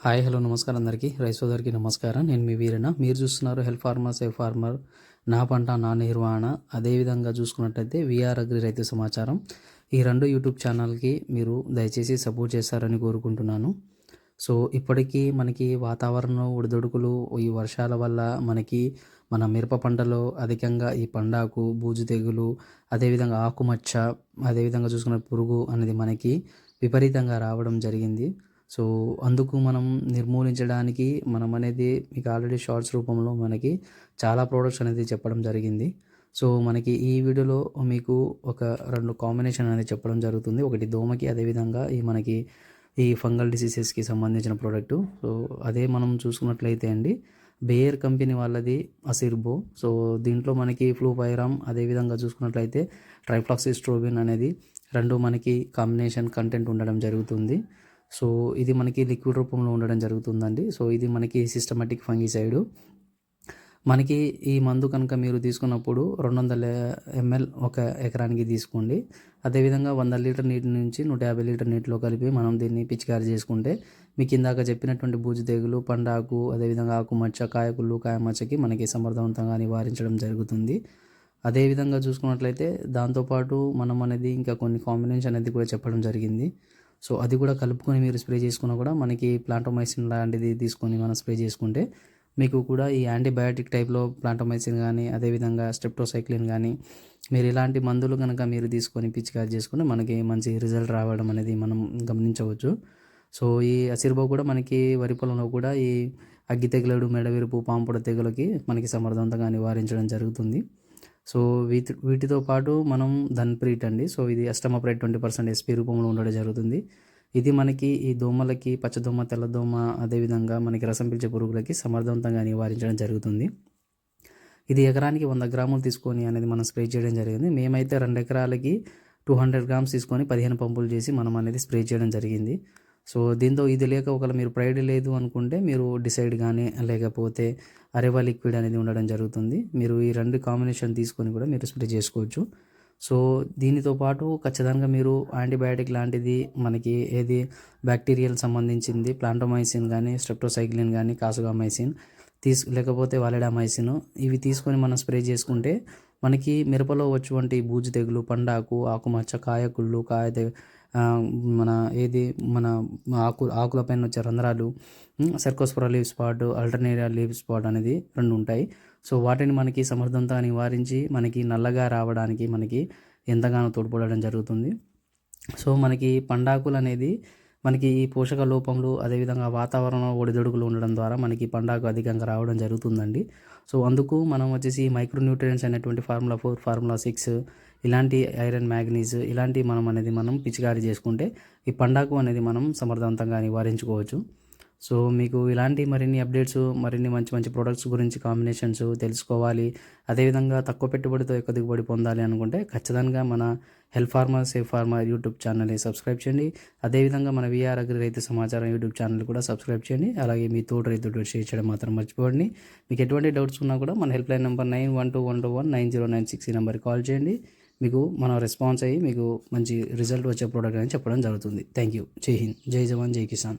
Hi hello నమస్కారం అందరికీ. Rice సోదరికి నమస్కారం. నేను మీ వీరన్న. మీరు చూస్తున్నారు హెల్ప్ ఫార్మర్ సేఫ్ ఫార్మర్. నా పంట నా నిర్వహణ అదేవిధంగా చూసుకున్నట్టయితే విఆర్ అగ్రి రైతు సమాచారం. ఈ రెండు యూట్యూబ్ ఛానల్కి మీరు దయచేసి సపోర్ట్ చేస్తారని కోరుకుంటున్నాను. సో ఇప్పటికీ మనకి వాతావరణం ఉడిదొడుకులు ఈ వర్షాల వల్ల మనకి మన మిరప పంటలో అధికంగా ఈ పండాకు బూజు తెగులు అదేవిధంగా ఆకుమచ్చ అదేవిధంగా చూసుకున్న పురుగు అనేది మనకి విపరీతంగా రావడం జరిగింది. సో అందుకు మనం నిర్మూలించడానికి మనం అనేది మీకు ఆల్రెడీ షార్ట్స్ రూపంలో మనకి చాలా ప్రోడక్ట్స్ అనేది చెప్పడం జరిగింది. సో మనకి ఈ వీడియోలో మీకు ఒక రెండు కాంబినేషన్ అనేది చెప్పడం జరుగుతుంది. ఒకటి దోమకి అదేవిధంగా ఈ మనకి ఈ ఫంగల్ డిసీజెస్కి సంబంధించిన ప్రోడక్ట్ సో అదే మనం చూసుకున్నట్లయితే అండి బేయర్ కంపెనీ వాళ్ళది అసిర్బో సో దీంట్లో మనకి ఫ్లూపైరామ్ అదేవిధంగా చూసుకున్నట్లయితే ట్రైఫ్లాక్సిస్ట్రోబిన్ అనేది రెండు మనకి కాంబినేషన్ కంటెంట్ ఉండడం జరుగుతుంది. సో ఇది మనకి లిక్విడ్ రూపంలో ఉండడం జరుగుతుందండి. సో ఇది మనకి సిస్టమేటిక్ ఫంగిసైడ్ మనకి ఈ మందు కనుక మీరు తీసుకున్నప్పుడు రెండు వందల ఎంఎల్ ఒక ఎకరానికి తీసుకోండి. అదేవిధంగా వంద లీటర్ నీటి నుంచి నూట యాభై లీటర్ నీటిలో కలిపి మనం దీన్ని పిచికారి చేసుకుంటే మీకు ఇందాక చెప్పినటువంటి బూజు తెగులు పండాకు అదేవిధంగా ఆకుమచ్చ కాయకుళ్ళు కాయమచ్చకి మనకి సమర్థవంతంగా నివారించడం జరుగుతుంది. అదేవిధంగా చూసుకున్నట్లయితే దాంతోపాటు మనం అనేది ఇంకా కొన్ని కాంబినేషన్ అనేది కూడా చెప్పడం జరిగింది. సో అది కూడా కలుపుకొని మీరు స్ప్రే చేసుకున్నా కూడా మనకి ప్లాంటోమైసిన్ లాంటిది తీసుకొని మనం స్ప్రే చేసుకుంటే మీకు కూడా ఈ యాంటీబయాటిక్ టైప్లో ప్లాంటోమైసిన్ కానీ అదేవిధంగా స్ట్రెప్టోసైక్లిన్ కానీ మీరు ఇలాంటి మందులు కనుక మీరు తీసుకొని పిచికారి చేసుకుని మనకి మంచి రిజల్ట్ రావడం అనేది మనం గమనించవచ్చు. సో ఈ అసిర్బో కూడా మనకి వరి పొలంలో కూడా ఈ అగ్గి తెగులడు మెడవిరుపు పాంపుడ తెగులకి మనకి సమర్థవంతంగా నివారించడం జరుగుతుంది. సో వీటి వీటితో పాటు మనం ధన్ప్రీట్ అండి. సో ఇది అష్టమప్రైట్ ట్వంటీ పర్సెంట్ ఎస్పీ రూపంలో ఉండడం జరుగుతుంది. ఇది మనకి ఈ దోమలకి పచ్చదోమ తెల్లదోమ అదేవిధంగా మనకి రసం పిలిచే పురుగులకి సమర్థవంతంగా నివారించడం జరుగుతుంది. ఇది ఎకరానికి వంద గ్రాములు తీసుకొని అనేది మనం స్ప్రే చేయడం జరిగింది. మేమైతే రెండు ఎకరాలకి టూ హండ్రెడ్ గ్రామ్స్ తీసుకొని పదిహేను పంపులు చేసి మనం అనేది స్ప్రే చేయడం జరిగింది. సో దీంతో ఇది లేక ఒకవేళ మీరు ప్రైడ్ లేదు అనుకుంటే మీరు డిసైడ్ కానీ లేకపోతే అరేవా లిక్విడ్ అనేది ఉండడం జరుగుతుంది. మీరు ఈ రెండు కాంబినేషన్ తీసుకొని కూడా మీరు స్ప్రే చేసుకోవచ్చు. సో దీనితో పాటు ఖచ్చితంగా మీరు యాంటీబయాటిక్ లాంటిది మనకి ఏది బ్యాక్టీరియల్ సంబంధించింది ప్లాంటోమైసిన్ కానీ స్ట్రెప్టోసైక్లిన్ కానీ కాసుగామైసిన్ తీసు లేకపోతే వాలిడామైసిన్ ఇవి తీసుకొని మనం స్ప్రే చేసుకుంటే మనకి మిరపలో వచ్చేటువంటి బూజు తెగులు పండాకు ఆకుమచ్చ కాయకుళ్ళు కాయ మన ఏది మన ఆకు ఆకుల పైన వచ్చే రంధ్రాలు Cercospora leaf spot Alternaria leaf spot అనేది రెండు ఉంటాయి. సో వాటిని మనకి సమర్థంతో నివారించి మనకి నల్లగా రావడానికి మనకి ఎంతగానో తోడ్పడడం జరుగుతుంది. సో మనకి పండాకులు అనేది మనకి ఈ పోషక లోపంలో అదేవిధంగా వాతావరణం ఒడిదొడుగులు ఉండడం ద్వారా మనకి పండాకు అధికంగా రావడం జరుగుతుందండి. సో అందుకు మనం వచ్చేసి మైక్రోన్యూట్రియన్స్ అనేటువంటి ఫార్ములా ఫోర్ ఫార్ములా సిక్స్ ఇలాంటి ఐరన్ మ్యాగ్నీస్ ఇలాంటి మనం అనేది మనం పిచికారీ చేసుకుంటే ఈ పండాకు అనేది మనం సమర్థవంతంగా నివారించుకోవచ్చు. సో మీకు ఇలాంటి మరిన్ని అప్డేట్స్ మరిన్ని మంచి మంచి ప్రొడక్ట్స్ గురించి కాంబినేషన్స్ తెలుసుకోవాలి. అదేవిధంగా తక్కువ పెట్టుబడితో ఎక్కువ దిగుబడి పొందాలి అనుకుంటే ఖచ్చితంగా మన help farmer safe farmer YouTube ఛానల్ని సబ్స్క్రైబ్ చేయండి. అదేవిధంగా మన విఆర్ అగ్రి రైతు సమాచారం యూట్యూబ్ ఛానల్ కూడా సబ్స్క్రైబ్ చేయండి. అలాగే మీ తోటి రైతు షేర్ చేయడం మాత్రం మర్చిపోండి మీకు ఎటువంటి డౌట్స్ ఉన్నా కూడా మన help line number nine one two one two one nine zero nine six ఈ నెంబర్కి కాల్ చేయండి. మీకు మన రెస్పాన్స్ అయ్యి మీకు మంచి రిజల్ట్ వచ్చే ప్రోడక్ట్ అని చెప్పడం జరుగుతుంది. థ్యాంక్ యూ జై హింద్ జై జవాన్ జై కిసాన్